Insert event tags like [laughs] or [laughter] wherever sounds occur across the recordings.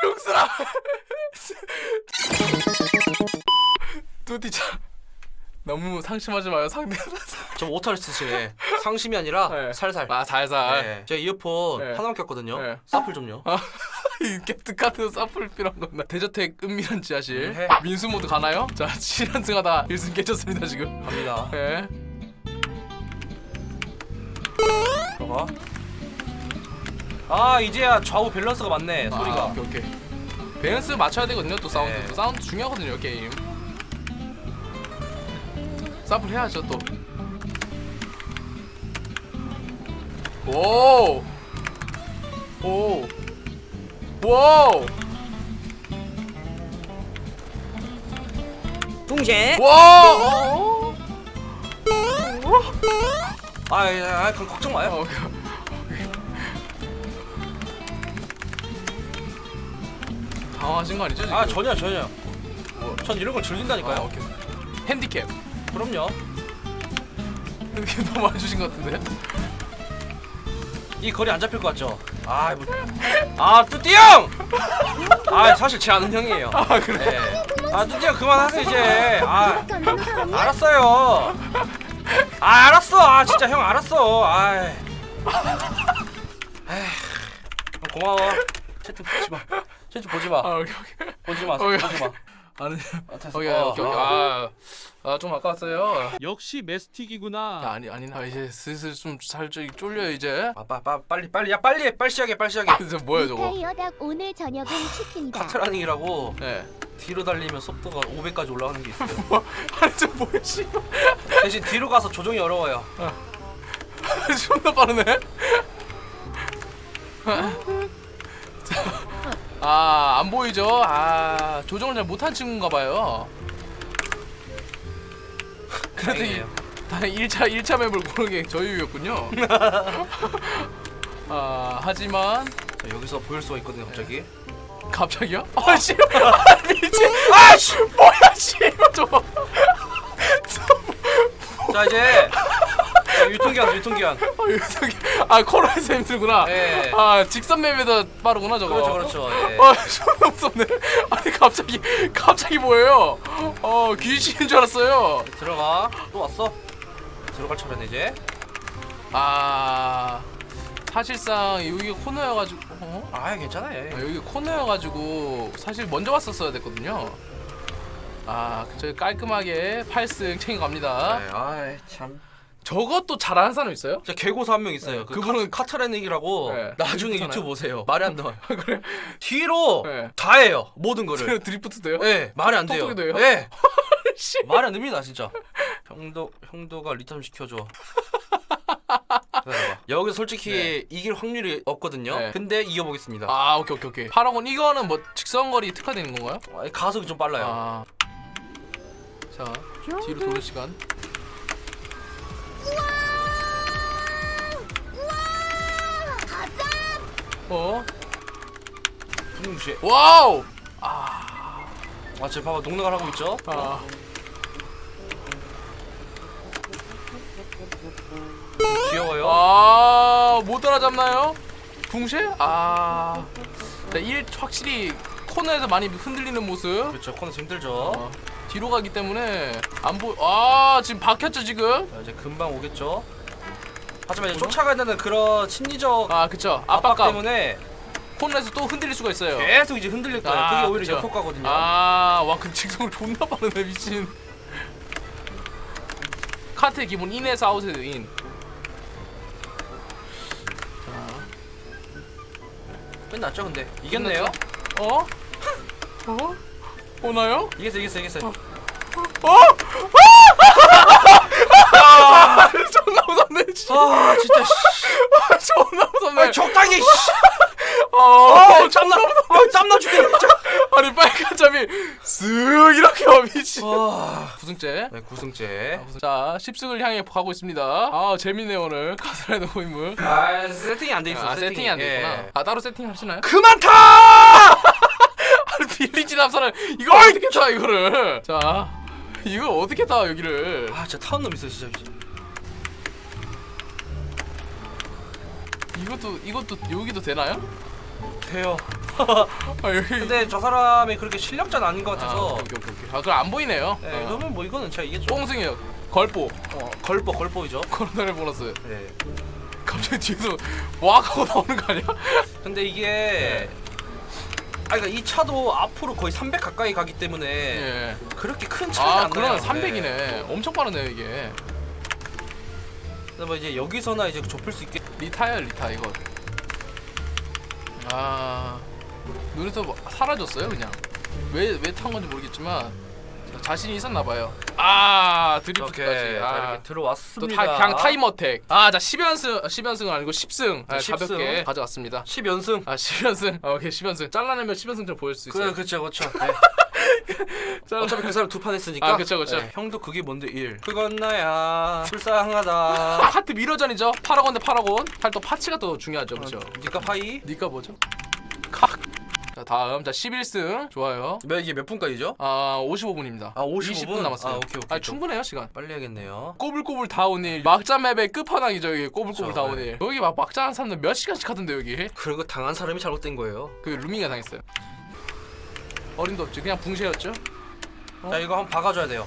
중스라 [laughs] 뚜디자 너무 상심하지 마요 상대 좀 오타를 쓰시네. 상심이 아니라 네. 살살. 아 살살 네. 제가 이어폰 네. 하나만 꼈거든요. 네. 사플 좀요. [laughs] 이 캡트카드 사플 필요한 건데 대저택 은밀한 지하실 음, 해. 민수 모드 가나요? 자 7연승 하다 1승 깨졌습니다 지금 갑니다. 네. 들어가. 아 이제야 좌우 밸런스가 맞네 아, 소리가. 오케이 오케이 밸런스 맞춰야 되거든요 또 사운드 네. 또 사운드 중요하거든요 게임 사플 해야죠 또 오! 오! 오! 붕쉐. 와! 아, 예, 아, 그럼 걱정 마요. 어, 오케이. 당황하신 거 아니죠 지금? 아 전혀 전혀. 뭐. 전 이런 걸 즐긴다니까요. 아, 오케이. 핸디캡. 그럼요. 핸디캡 [laughs] 너무 많이 주신 것 같은데? 이 거리 안 잡힐 것 같죠? 아, 뭐. [laughs] 아 뚜띠 형. 아 사실 제 아는 형이에요. 아 그래? 네. 아 뚜띠 형 그만하세요 이제. 아 이렇게 안 되는 사람이야? 알았어요. 아 알았어. 아 진짜 형 알았어. 아. 에이. 고마워. 채팅 보지 마. 채팅 보지 마. 아 오케이 오케이. 보지 마. 오케이, 보지 마. 아는. 아, 됐어. 오케이 어, 오케이 오케이. 어. 아 아 좀 아까웠어요. 역시 메스틱이구나. 야 아니 아니 나 이제 슬슬 좀 살짝 쫄려 이제. 아, 빠, 빠, 빨리 빨리 야 빨리 해. 빨리 시작해. 빨리 시작해. 저 뭐야 저거? 타이어닭 오늘 저녁은 치킨이다. 카트라닝이라고 네. 뒤로 달리면 속도가 500까지 올라가는 게 있어요. 아니 저 뭐야 씨. 대신 뒤로 가서 조정이 어려워요. [laughs] 존나 빠르네. 아, 안 보이죠? 아, 조정을 잘 못한 친구인가 봐요. [laughs] 그래도 이, 다행이에요. 다행 1차 1차 맵을 고른 게 저희였군요. [laughs] 아, 하지만 자, 여기서 보일 수가 있거든요, 갑자기. 갑자기요? 아, 씨. 아, 미친. 아, 씨. 뭐야, 씨. 저거. 자, 이제 자, 유통기한, 유통기한. 아, 여기 아, 코너에서 힘들구나. 예. 아, 직선 맵에다 빠르구나, 저거. 그렇죠, 그렇죠. 예. 아, 존나 무섭네. 아니 갑자기 갑자기 뭐예요? 어 귀신인 줄 알았어요. 들어가. 또 왔어. 들어갈 차례네 이제. 아 사실상 여기 코너여가지고 어? 아, 괜찮아. 아, 예. 여기 코너여가지고 사실 먼저 왔었어야 됐거든요. 아 저희 깔끔하게 8승 챙겨갑니다. 네, 아, 참. 저것도 잘하는 사람 있어요? 자, 개고사 한 명 있어요. 네, 그 그분은- 카, 카트라닝이라고 네, 나중에 유튜브? 보세요. 말이 안 나와요. [laughs] 그래? [laughs] 뒤로 네. 다 해요. 모든 거를. [laughs] 드리프트 돼요? 예, 말이 안 돼요. 돼요? 예. 씨. 말이 안 됩니다, 진짜. 형도 형도가 리턴 시켜줘. 기다려봐. 여기서 솔직히 이길 확률이 없거든요. 네. 근데 이겨보겠습니다. 아 오케이 오케이 오케이. 파라곤 이거는 뭐 직선거리 특화되는 건가요? 아, 가속이 좀 빨라요. 아. 자 뒤로 도는 시간. 어? 분무시. 와우! 아, 저 봐봐 농락을 하고 있죠. 아, 귀여워요. 아, 못 따라잡나요? 붕쉐? 아, 자, 1 확실히 코너에서 많이 흔들리는 모습. 그렇죠. 코너스 힘들죠. 어, 뒤로 가기 때문에 안 보. 아, 지금 박혔죠 지금? 자, 이제 금방 오겠죠. 하지만 이제 쫓아가야 되는 그런 심리적 아, 그쵸. 압박 압박감. 때문에 코너에서 또 흔들릴 수가 있어요. 계속 이제 흔들릴 거예요. 아, 그게 오히려 그쵸. 역효과거든요. 아, 와, 그 직성을 존나 빠르네 미친. [laughs] 카트의 기본 인에서 아웃에서 인. 끝났죠, 근데 이겼네요. 어? 어? 오나요? 이겼어, 이겼어, 이겼어. 어? [laughs] 아! [laughs] 존나 무섭네. 씨. 아, 진짜. 씨. 존나 무섭네. 아, 적당히. 씨. 어, 아, 땀나. 아, 땀나 죽겠네. 진짜. 아니 빨간 점이 쓱 이렇게 와 미친. 와. 구승재. 네, 구승재. 자, 10승을 향해 가고 있습니다. 아, 재밌네 오늘 카스라이더 고인물. 아, 세팅이 안 돼 있어. 아, 세팅이 안 됐구나. 예. 아, 따로 세팅 하시나요? 그만 타! [laughs] 아니, 빌리지 남사는 이거 어떻게 타 이거를? 자, 이거 어떻게 타 여기를? 아, 진짜 타운 놈 있어, 진짜. 이것도 이것도 여기도 되나요? 돼요. [laughs] 아 여기 근데 저 사람이 그렇게 실력자는 아닌 것 아, 같아서 오케이 오케이 오케이 아 그럼 안 보이네요 네, 어. 그러면 뭐 이거는 제가 이겼죠. 뽕승이요 걸보 어, 걸보 걸보이죠. 코로나를 보너스 네. 갑자기 뒤에서 와악 하고 나오는 거 아니야? [laughs] 근데 이게 아 그러니까 이 차도 앞으로 거의 300 가까이 가기 때문에 예. 그렇게 큰 차이가 아안 그러네 나요. 300이네 엄청 빠르네 이게 뭐 이제 여기서나 이제 좁힐 수 있게 리타야 리타 이거 아 눈에서 뭐 사라졌어요 그냥 왜 왜 탄 건지 모르겠지만 자신이 있었나 봐요 아 드리프트까지 자, 아. 이렇게 또 들어왔습니다. 다, 그냥 타임 어택 아자 10연승 10연승은 아니고 10승 아, 10승. 가볍게 가져갔습니다 10연승. 아 10연승 아, 오케이 10연승 잘라내면 10연승 좀 보일 수 있어요 그래 그쵸 그쵸. 네. [laughs] 어차피 그 사람 두 판 했으니까. 아, 그쵸, 그쵸. 네, 형도 그게 뭔데 1. 그건 나야. 불쌍하다. 아, 하트 미러전이죠 파라곤 대 파라곤 팔또 파츠가 또 중요하죠 그렇죠 니가 파이? 니가 뭐죠? 칵. 자 다음 자 11승 좋아요 몇 이게 몇 분까지죠? 아 55분입니다 아, 55 분? 20분 남았어요 아, 오케이, 오케이. 아, 충분해요 시간 빨리 해야겠네요. 꼬불꼬불 다운힐 막자 맵의 끝판왕이죠 여기 꼬불꼬불 그쵸, 다운힐 여기 막 막자 하는 사람들 몇 시간씩 하던데 여기 그런 거 당한 사람이 잘못된 거예요. 그 루밍이 당했어요 어림도 없지 그냥 붕쉐였죠 자 이거 한번 박아줘야 돼요.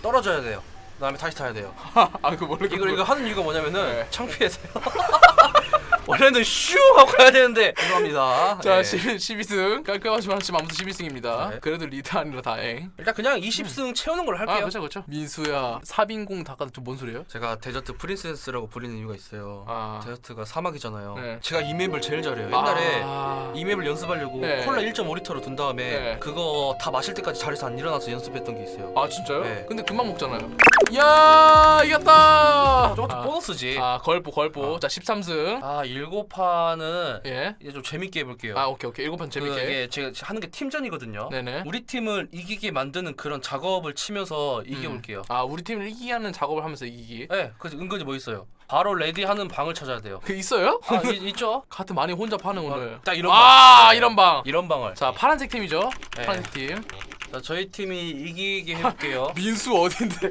떨어져야 돼요. 그다음에 다시 타야 돼요. [laughs] 아 그거 모르겠 이걸 이거 하는 이유가 뭐냐면은 네. 창피해서요. [laughs] 원래는 슈 하고 가야 되는데 죄송합니다. 자 예. 12, 12승 깔끔하지만 지금 아무튼 12승입니다 네. 그래도 리타 아니라 다행 일단 그냥 20승 채우는 걸로 아 할게요. 그렇죠 그렇죠 민수야 사빈공 닭가 좀뭔 소리예요? 제가 데저트 프린세스라고 부리는 이유가 있어요. 아. 데저트가 사막이잖아요. 네. 제가 이 맵을 제일 잘해요. 옛날에 아... 이 맵을 연습하려고 네. 콜라 1.5리터로 둔 다음에 네. 그거 다 마실 때까지 자리에서 안 일어나서 연습했던 게 있어요. 아 진짜요? 네. 근데 금방 먹잖아요 이야 이겼다 저것도 아, 보너스지. 아 걸보 걸보 자 13승 아 일곱 판은 예. 이제 좀 재밌게 해볼게요. 아 오케이 오케이 일곱 판그 재밌게 이게 제가 하는 게 팀전이거든요. 네네 우리 팀을 이기게 만드는 그런 작업을 치면서 이겨볼게요. 아 우리 팀을 이기게 하는 작업을 하면서 이기기 네, 그래서 은근히 뭐 있어요. 바로 레디하는 방을 찾아야 돼요. 그 있어요? 아, 이- 있죠? [laughs] 카트 많이 혼자 파는 오늘 딱 이런 아 방. 이런 방 이런 방을. 자 파란색 팀이죠 네. 파란색 팀 자, 저희 팀이 이기게 해볼게요. [laughs] 민수 어딘데 [laughs]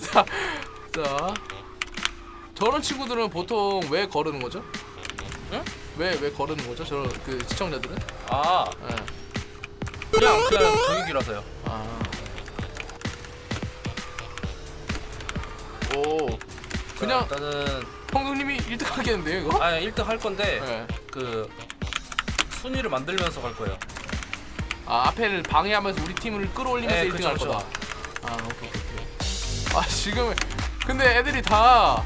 자, 자 저런 친구들은 보통 왜 거르는 거죠? 응? 왜 왜 거르는 거죠? 저그 시청자들은? 아, 예. 그냥 그냥 저격이라서요. 아. 오. 그냥 자, 일단은 형님이 1등 하겠는데요, 이거? 아 1등 할 건데 네. 그 순위를 만들면서 갈 거예요. 아, 앞에를 방해하면서 우리 팀을 끌어올리면서 네, 1등 그쵸, 할 그쵸. 거다. 아, 오케이, 오케이, 오케이. 아, 지금 근데 애들이 다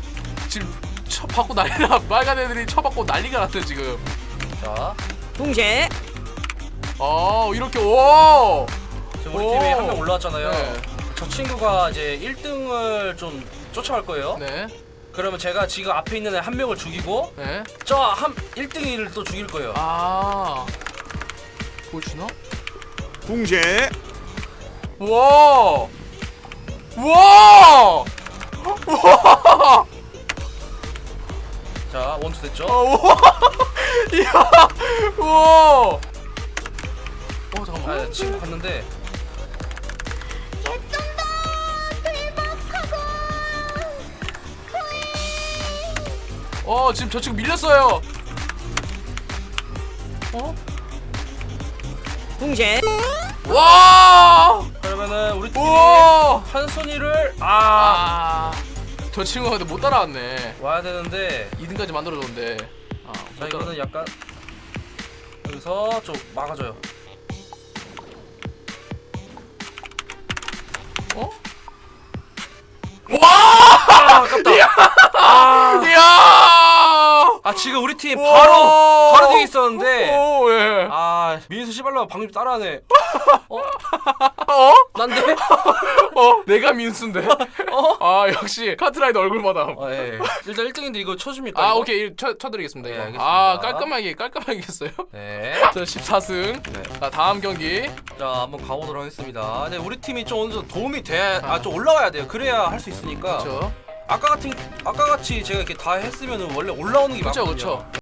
지금 쳐 받고 난리나 [laughs] 빨간 애들이 쳐 받고 난리가 났어요, 지금. 자, 동시에 어, 이렇게 오! 지금 우리 오. 팀에 한 명 올라왔잖아요. 네. 저 친구가 이제 1등을 좀 쫓아갈 거예요. 네. 그러면 제가 지금 앞에 있는 애 한 명을 죽이고 네. 저 한 1등이를 또 죽일 거예요. 아. 그걸 주나? 동시에 우와! 우와! 우와! [laughs] 자, 원투 됐죠? 어, 우와! [laughs] 이야! 우와! 어, 잠깐만. 아, 친구 갔는데 대박 어, 지금 저 친구 밀렸어요. 어? 동시에 와! 그러면은 우리 팀이 우와! 한 순위를 아, 아. 저 친구가 근데 못 따라왔네. 와야 되는데 2등까지 만들어줬는데. 아, 자 못 따라. 이거는 약간 여기서 좀 막아줘요. 어? 와! 아, 아깝다. [laughs] 아, 이야! 아 지금 우리 팀! 바로 바로 뒤에 있었는데 오, 예. 아 민수 씨발로 방금 따라하네. [laughs] 어? 어? 난데? 어? 내가 민수인데? 어? 아 역시 카트라이더 얼굴마다 아, 예. 일단 1등인데 이거 쳐줍니까? 아 이거? 오케이 일 쳐, 쳐드리겠습니다 네, 이거. 알겠습니다. 아 깔끔하게 깔끔하게 이겼어요 네. [laughs] 저 14승 네. 자 다음 경기 자 한번 가보도록 하겠습니다. 근데 우리 팀이 좀 어느 정도 도움이 돼, 아 좀 올라가야 돼요. 그래야 할 수 있으니까. 그쵸 아까 같은 아까 같이 제가 이렇게 다 했으면은 원래 올라오는 게 그쵸 맞거든요. 그쵸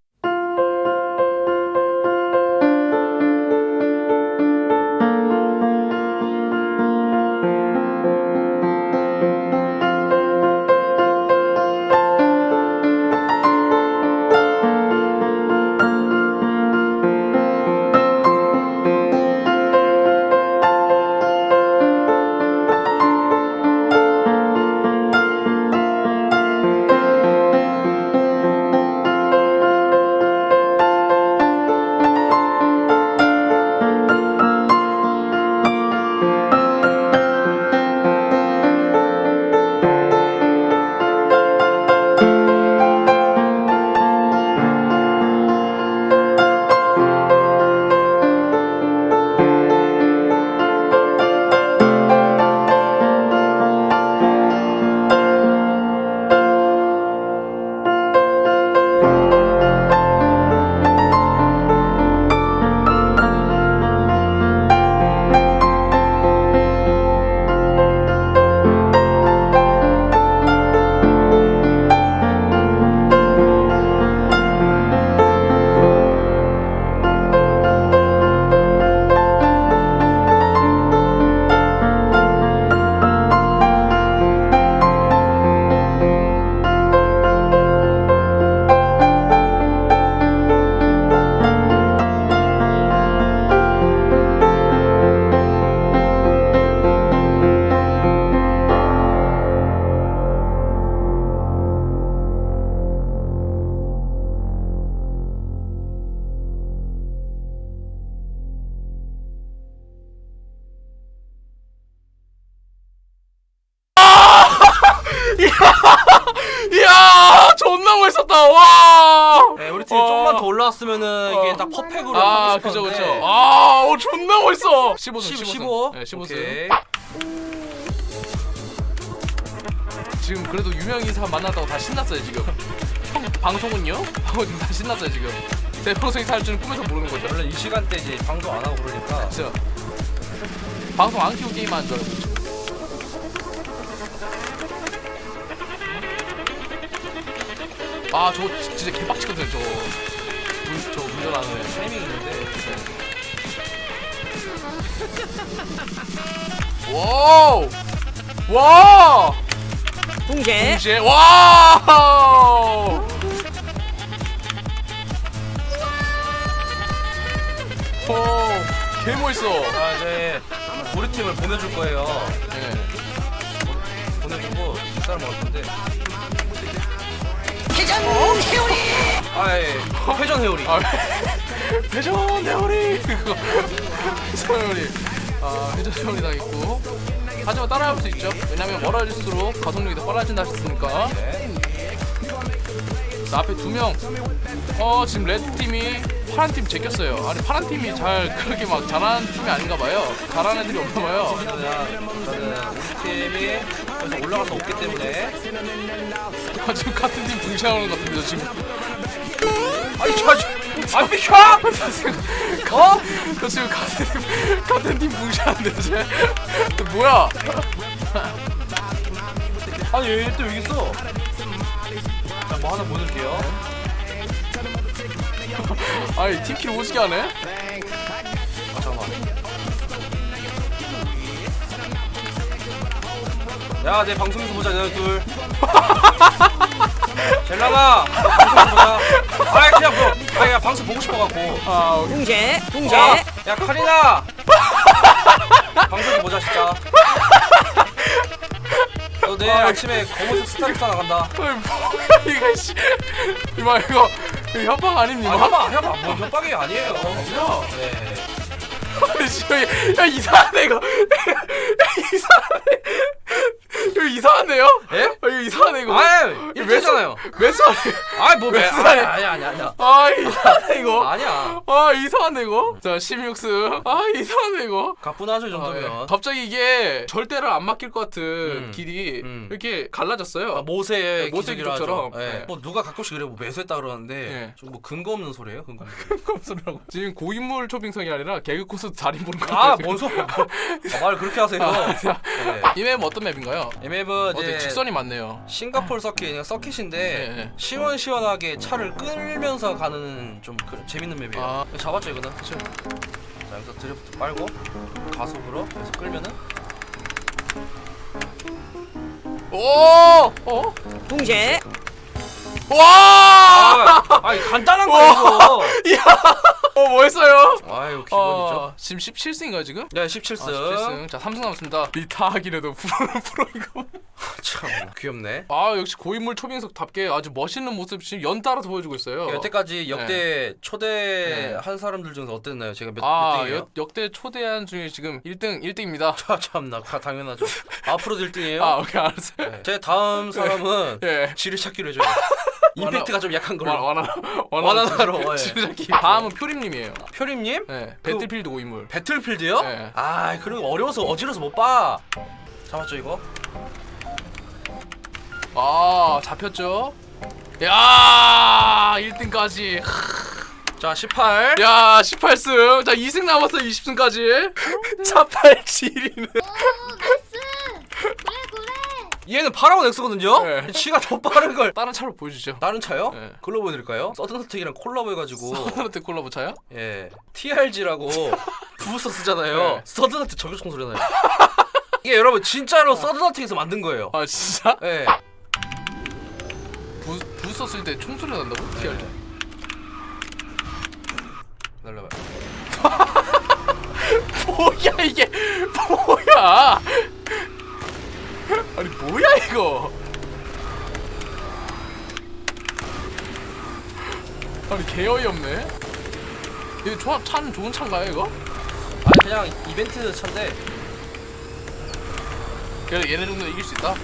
15승 15, 15승 15. 네 15승 오케이. 지금 그래도 유명 인사 만났다고 다 신났어요 지금. 형 방송은요? 방송 지금 다 신났어요 지금. 제 방송이 살 줄은 꿈에서 모르는 거죠. 원래 이 시간대 이제 방송 안 하고 그러니까. 진짜 방송 안 키고 게임 하는 줄 알고. 아 저거 지- 진짜 개빡치거든요 저거. 운, 저 운전하는 애 타이밍 있는데 와우. 와 붕괴 동시에 와우. 오 개 멋있어. 자 이제 우리 팀을 보내줄 거예요. 네. 보내주고 식사를 먹을 건데. 회전 회오리. 아 예 회전 회오리. 아, [laughs] 회전 회오리. 그거 [laughs] 회전 회오리 아 회전 회오리 당했고. 하지만 따라할 수 있죠. 왜냐면 멀어질수록 가속력이 더 빨라진다 하셨으니까. 앞에 두명 어 지금 레드 팀이 파란 팀 제꼈어요. 아니 파란 팀이 잘 그렇게 막 잘하는 팀이 아닌가 봐요. 잘하는 애들이 없나 봐요. 저는 우리 팀이 여기서 올라갈 수 없기 때문에. 아, 지금 같은 팀 붕시하는 것 같은데 저 지금. 아이 저아 비켜 어? 저 지금 같은 팀 같은 팀 붕시하는데 쟤 뭐야? 아니 얘또 여기 있어. 자 뭐 하나 보낼게요 아니 팀킬 오지게 하네? 아 잠깐만 야 내 방송에서 보자 너희 둘 [laughs] 젤라가 방송에서 보자. 아이 그냥 뭐 아야 방송 보고 싶어갖고. 아 오케이. 붕괴 붕괴 야, 야 카리나. 방송 보자 진짜. 너 내일 아, 아침에 검은색 스타렉스 나간다. 뭐야 이거 씨. 이거 협박 아닙니까? 아 협박 협박 뭐 협박이 아니에요 네. [laughs] 아니 씨, 야 이상하네 이거 [laughs] 이상하네 이상한데요? 예? 아, 이거 이상하네 이거 아이 일주잖아요 매수 뭐매 몇 아니? 아니 아니 아니야 아 이상하네 이거 아니야 아 이상한데 이거 자 16승 아 이상한데 이거 가뿐하죠 이 아, 예. 정도면 갑자기 이게 절대를 안 맡길 것 같은 음. 길이 음. 이렇게 갈라졌어요 아, 모세의 네, 모세 하죠. 기적처럼. 예. 네. 뭐 누가 가끔씩 그래 뭐 매수했다 그러는데 네. 좀뭐 근거 없는 소리예요 근거 없는 소리 깜소리라고 지금 고인물 초빙성이 아니라 개그 코스 달인 보는 것 같아요 아뭔 소리 아, 말 그렇게 하세요 네. 이 맵은 어떤 맵인가요? 이 맵은 어, 되게 이제 직선이 많네요 싱가포르 서킷 그냥 서킷인데 네, 네. 시원시원하게 차를 끌면서 가는 좀 그, 재밌는 맵이에요 아. 잡았죠 이거는 그쵸. 자 여기서 드리프트 빨고 가속으로 계속 끌면은 오! 어? 붕괴 와! 아, 아니 간단한 거 이거 [laughs] 어, 뭐 했어요? 아유 기본이죠 어, 지금 17승인가요, 지금? 네 아, 17승 17승. 자, 3승 남았습니다. 리타 하기라도 프로, 프로이고. 참 귀엽네 아, 역시 고인물 초빙석답게 아주 멋있는 모습 지금 연달아서 보여주고 있어요. 여태까지 역대 초대한 사람들 중에서 어땠나요? 제가 몇, 몇 아, 등이에요? 역, 역대 초대한 중에 지금 1등, 1등입니다. [laughs] 아, 참나 가- 당연하죠 앞으로도 1등이에요 아, 오케이, 알았어요. 네. 제 다음 사람은 [laughs] 예. 지를 찾기로 해줘요 임팩트가 좀 약한 걸로 원, 원하, 원하나로, 예. 지르자키. 다음은 표림님이에요. 표림님? 네, 배틀필드 고인물. 배틀필드요? 네. 아 그런 거 어려워서 어지러서 못 봐 잡았죠 이거? 아, 잡혔죠? 야, 1등까지. 자 18. 야 18승 자 2승 남았어 20승까지 차팔7이네 오 나이스 그래 그래 얘는 파라곤 X거든요? 네. [laughs] 치가 더 빠른 걸 다른 차로 보여주죠 다른 차요? 네. 그걸로 보여드릴까요? 서든어택이랑 콜라보 해가지고 서든어택 콜라보 차요? 예 TRG라고 [laughs] 부부서 쓰잖아요 네. 서든어택 저격총 소리 나요 이게 여러분 진짜로 서든어택에서 만든 거예요 아 진짜? 예 부, 부 썼을 때 총소리 난다고? 어떻게 알지? 기다려봐요 뭐야 이게 [laughs] 뭐야 아니 뭐야 이거 아니 개 어이 없네 이거 좋아, 차는 좋은 차인가요 이거? 아니 그냥 이벤트 차인데 그래 얘네 정도 이길 수 있다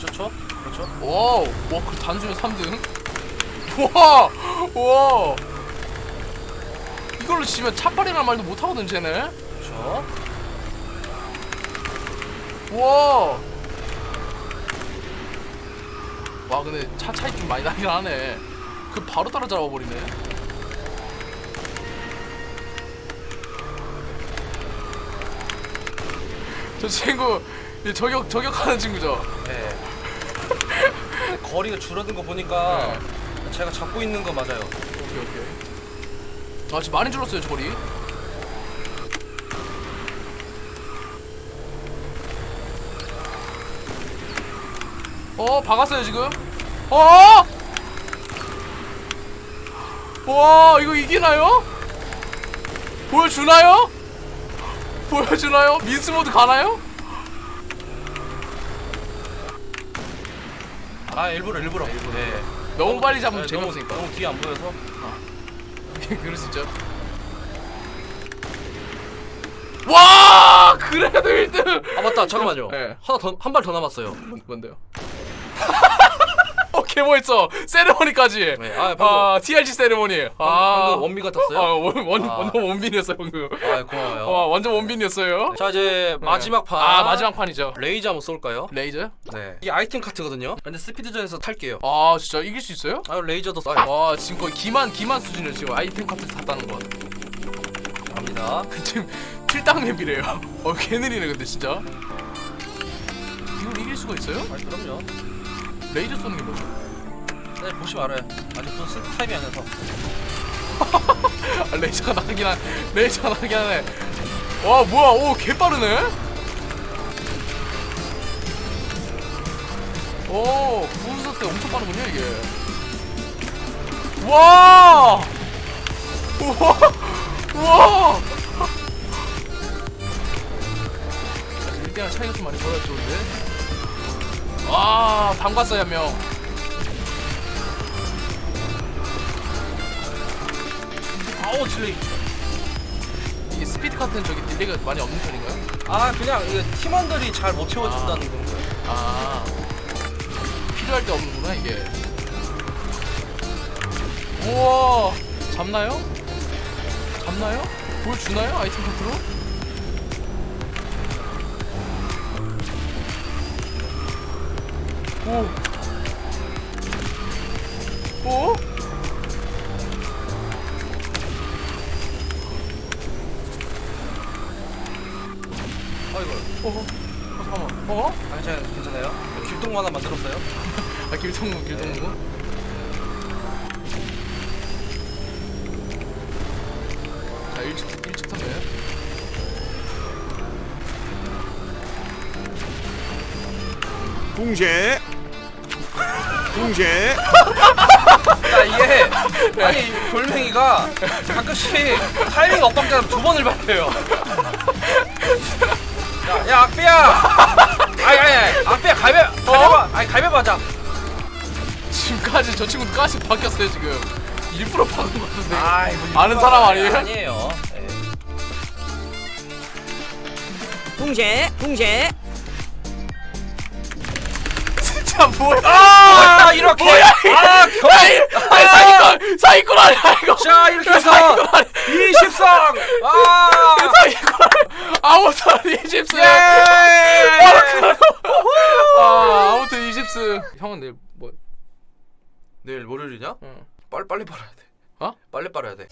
그렇죠? 그렇죠? 와우 와그 단숨에 3등 와, 우와 이걸로 치면 차빨이란 말도 못하거든 쟤네 그렇죠. 우와. 와 근데 차 차이 좀 많이 나긴 하네. 그 바로 따라잡아 버리네. 저 친구 이 저격 저격하는 친구죠? 네. [laughs] 거리가 줄어든 거 보니까 제가 잡고 있는 거 맞아요. 오케이 오케이. 아 지금 많이 줄었어요 저 거리 어 박았어요 지금 어 와 이거 이기나요? 보여주나요? 보여주나요? 민스 모드 가나요? 아 일부러 일부러. 네. 너무 빨리 잡으면 네, 재미없으니까 너무, 너무 뒤에 안 보여서. [laughs] 그럴 수 있죠. 와 그래도 1등. 아 맞다 잠깐만요. 네. 하나 더 한 발 더 남았어요. 뭔데요? 어 개멋있어 세레모니까지. 네. 아 방금 아 TRG 세레모니. 아 방금 원미 같았어요. 아 원 원 아. 완전 원빈이었어요 방금. 아 고마워요. 와 완전 원빈이었어요. 자 이제 마지막 판. 아 마지막 판이죠. 레이저 한번 쏠까요? 레이저? 네. 이 아이템 카트거든요. 근데 스피드전에서 탈게요. 아 진짜 이길 수 있어요? 아 레이저도 쏴요. 와 지금 거의 기만 기만 수준이에요 지금 아이템 카트 탔다는 거. 갑니다. 지금 필당 맵이래요. 어 개느리네 근데 진짜. 이걸 이길 수가 있어요? 아 그럼요. 레이저 쏘는 게 뭐죠? 네 보시면 알아요. 아직 또쓸 타임이 아니라서. [laughs] 아, 레이저가 나가긴 한 레이저가 나가긴 하네. 와 뭐야 오 개빠르네. 오 부수사 때 엄청 빠르군요 이게. 와. 우와 우와. 1대랑 차이가 좀 많이 벌어졌죠 근데. 와 담갔어요 한 명. 아우 딜레이. 이게 스피드 카트는 저기 딜레이가 많이 없는 편인가요? 아 그냥 이거 팀원들이 잘 못 채워준다는 그런 거예요. 아 필요할 때 없는구나 이게 우와 잡나요? 잡나요? 보여주나요? 아이템 카트로? 오 오? 공제 야 이게 아니 돌멩이가 가끔씩 타이밍 엇박자로 두 번을 밟혀요. 야, 야 악비야. 아니 아니 아니 악비야 갈배 갈배봐. 아니 갈배봐자. 지금까지 저 친구도 가시 바뀌었어요 지금 일부러 박은 것 같은데 아이 아는 사람 아니에요? 아니에요. 네. 공제 공제 진짜 뭐야? 아, 이렇게. 아, 거 아, 사기꾼 사기꾼 아. 아니야 이거. 자, 이렇게 해서 이십성. 아! 사기꾼 아무튼 20승. 예! 아 아무튼 20승. 형은 내일 뭐? 내일 월요일이냐? 응. 빨리 빨리 빨아야 돼. 어? 빨리 빨아야 돼.